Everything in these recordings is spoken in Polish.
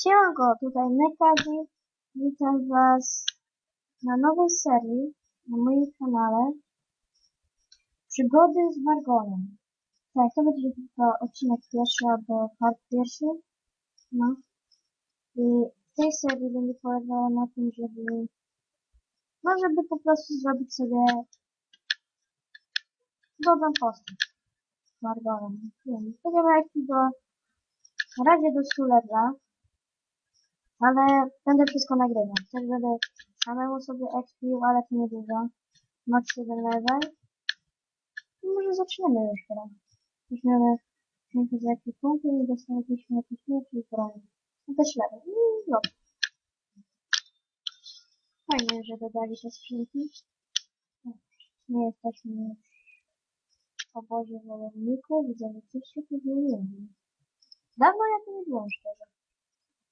Siemanko, tutaj Nekadi. Witam Was na nowej serii na moim kanale Przygody z Margonem. Tak, to będzie chyba odcinek pierwszy albo part pierwszy. No. I w tej serii będzie polegała na tym, żeby no, żeby po prostu zrobić sobie dobrą postać z Margonem. Nie wiem, spodziewajcie do na razie do 100 levela. Ale będę wszystko nagrywał. Też będę samemu sobie expił, ale to nie dużo. Max 1 level. I może zaczniemy już teraz. Mamy piękne za jakieś punkty i dostaliśmy jakieś miecze i broń. No też level. I dobrze. Fajnie, że dodali te skrzynki. Nie jesteśmy już w obozie wojowników. Widzę, że coś się tu zmieniło. Dawno ja tu nie byłem szczerze.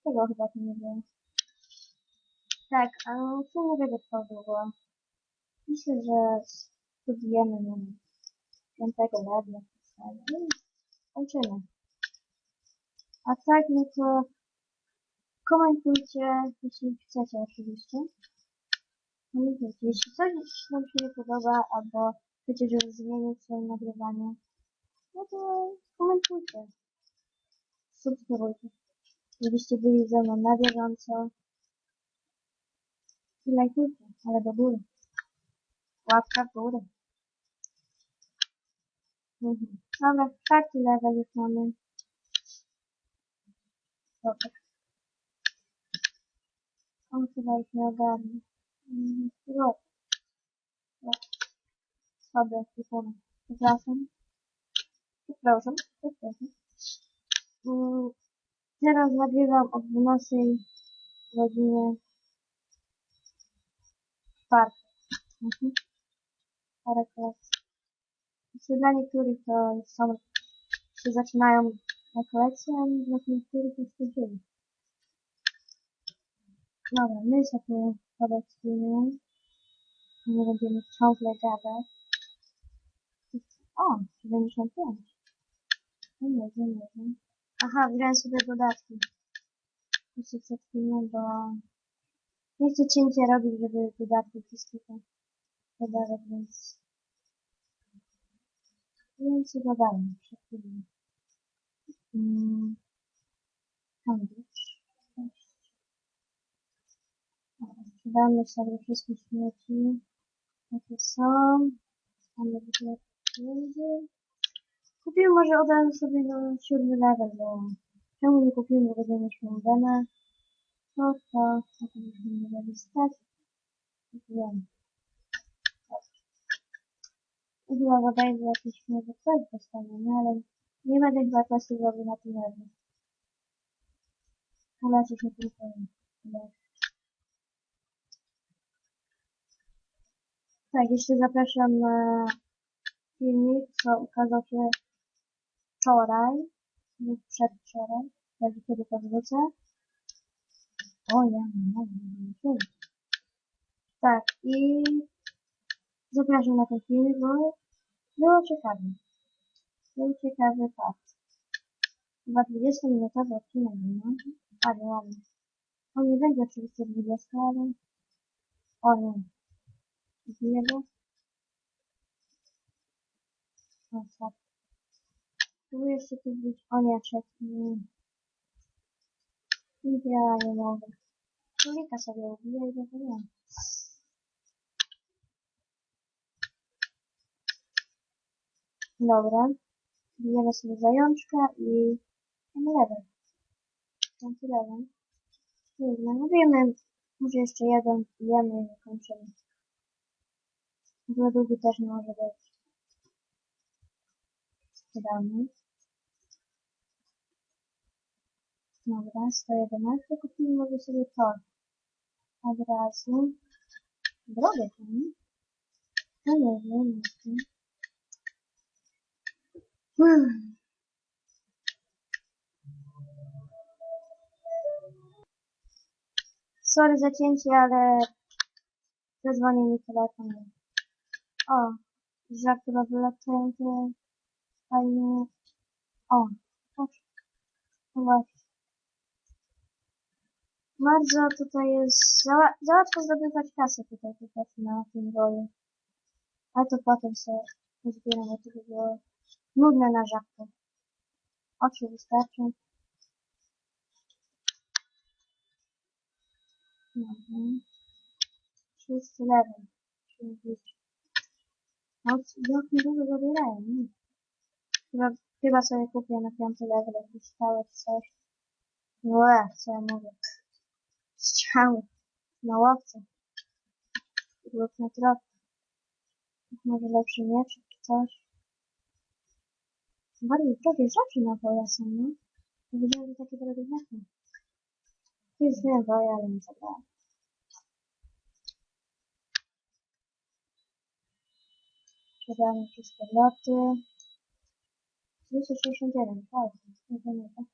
Tego chyba tu nie było. Tak, ale co nie będę długo. Myślę, że studujemy na piątego levela. I kończymy. A tak, no to komentujcie, jeśli chcecie oczywiście. Komentujcie, jeśli coś wam się nie podoba, albo chcecie, żeby zmienić swoje nagrywanie, no to komentujcie. Subskrybujcie. Żebyście byli ze mną na bieżąco. I lajkujcie, ale do góry. Łapka w górę. Mhm. Dobra, czwarty level już mamy. Dobra. On chyba ich nie ogarnie. Mhm. Dobra. Słaby ekwipunek. Przepraszam. Przepraszam. Przepraszam. Mm. Teraz nagrywam o 12 godzinie czwartej. Mhm. Parę klas. Znaczy dla niektórych to są, się zaczynają na kolekcję, a dla niektórych już skończyli. Dobra, my sobie kolekcjujemy. Nie będziemy ciągle gadać. O, 75. No nie nie wiem. Aha, wziąłem sobie dodatki. Jeszcze przed chwilą, bo nie chcę cięcia robić, żeby dodatki wszystkie dodawać, więc więc się dodałem przed chwilą. Hmm. Handlarz. Sprzedamy sobie wszystkie śmieci, jakie są. Mamy tutaj pieniędzy. Kupiłem może od razu sobie na siódmy level, bo czemu nie kupiłem, bo będziemy mieć będę. No to, to to już nie będzie stać. Kupiłem. Chyba bodajże jakieś może coś dostaniemy, ale nie będę chyba questu robił na tym levelu. Ale coś nie tylko Tak, jeszcze zapraszam na filmik, co ukazał się wczoraj, lub przedwczoraj, także kiedy to wrócę. O, ja nie mogę, Tak, i zapraszam na ten film, bo było ciekawe. Był ciekawy fakt. Chyba 20-minutowy odcinek, no. Ale ładnie. On nie będzie oczywiście 20, ale... O nie. Zbiję go. O, tak. Spróbuję jeszcze tu wbić. O nie, trzeci. Ja nie mogę. Królika sobie ubiję i wiem. Dobra. Bijemy sobie zajączka i mamy level. Piąty level. Trudno. No wiemy, może jeszcze jeden bijemy i kończymy. Za długi też może być. Sprzedamy. Dobra, 111 kupimy może sobie to. Od razu. Drogę tam. No nie wiem, nie wiem. Hmm. Sorry za cięcie, ale zadzwonił mi telefon. O, żartowe latające fajnie. O, patrz. No właśnie. Bardzo tutaj jest za, łatwo zdobywać kasę tutaj prostu na tym boju. A to potem sobie zbieram, bo to by było nudne na żabkę. Oczy wystarczą. Mhm. Czyli liczy. No, jak dużo zabierają. Chyba, chyba sobie kupię na piąty level jakieś stałe coś. No, e, co ja mówię. Strzały. Na łowce. Lub na tropie. Może lepszy miecz czy coś. Bardziej drogie rzeczy na woja są, no. Nie wiedziałem, że takie drogie rzeczy. Już wiem woja, ale nie zabrałem. Sprzedamy wszystkie loty. 261, tak. Idziemy tak.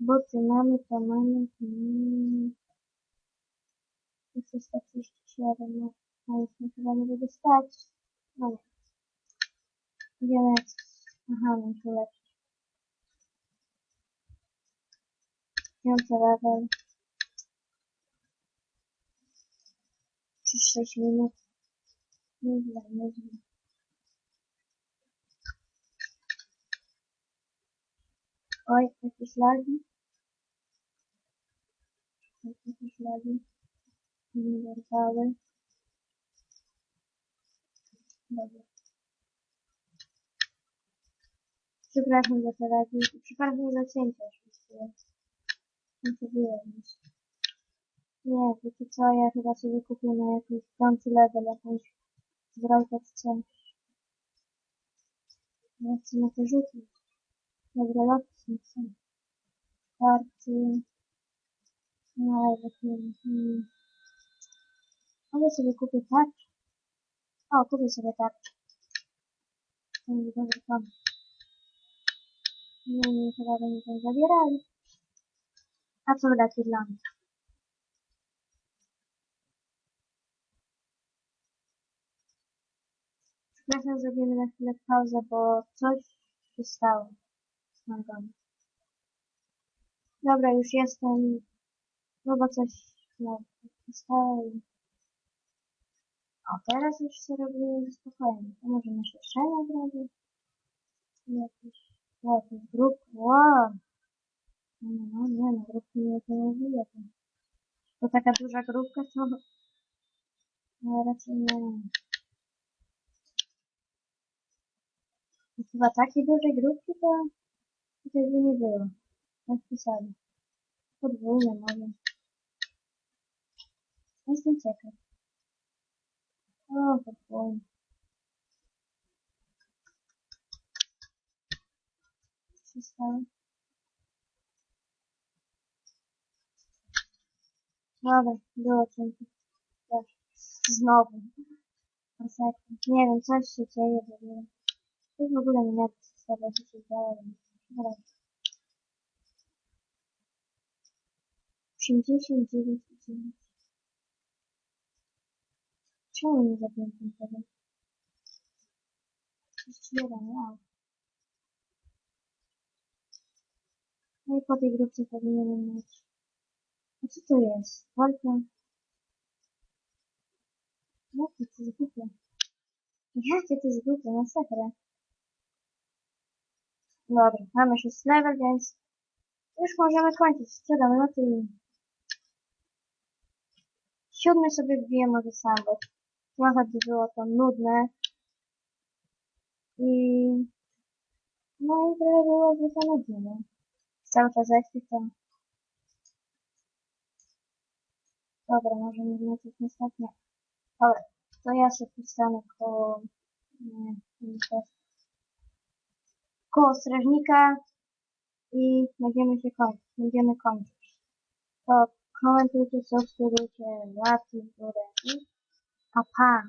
Buty mamy, to mamy, to mamy. 337, no. A już mi chyba nie będzie stać. No nie. Idziemy. Aha, tu lepiej. Piąty level. Przez 6 minut. Nieźle, nieźle. Oj, jakieś lagi. Jakieś lagi. Nie zerwały. Dobra. Przepraszam za te lagi. Przepraszam za cięcia oczywiście. Nie było już. Nie, wiecie co, ja chyba sobie kupię na jakiś piąty level jakąś zbrojkę czy coś. Ja chcę na to rzucić. Dobra, loty są. Karty. No, ale nie hmm. Mogę sobie kupię tarczę. O, kupię sobie tarczę. To będzie dobry pomysł. Nie, nie, chyba będą zabierali. A co lepiej dla mnie? Przepraszam, zrobimy na chwilę pauzę, bo coś się stało z nogą. Dobra, już jestem. No bo coś no, się stało i... O, teraz już się robi spokojnie. To może nasze szenia zrobię? Jakieś... O, to jest grup. Wow! No, no, nie, no, grupki nie to mówię. To, to taka duża grupka, to... No, raczej nie. I chyba takiej dużej grupki to tutaj by nie było. Tak pisali. Podwójne może. Jestem ciekaw. O, podwójne. Co się stało? Dobra, było cienkie. Tak. Znowu. Perfekt. Nie wiem, coś się dzieje w ogóle. To w ogóle nie wiem, co się działo. Dobra. 89 i 9. Czemu nie zabiłem tego? 31, wow. No i po tej grupce powinienem mieć. A co to jest? Walka? Jakie to jest głupie? Jakie to jest głupie? Masakra. Dobra, mamy 6 level, więc już możemy kończyć. Sprzedam loty i... Siódmy sobie wbiję może sam, bo trochę by było to nudne. I... No i trochę byłoby to nudne, no. Cały czas ekspert to... Dobra, możemy wlecieć następnie. Dobra, to ja się postanę koło... Nie, nie też. Koło strażnika i będziemy się kończyć. Będziemy kończyć. To komentujcie, subskrybujcie, łapki w górę i 好怕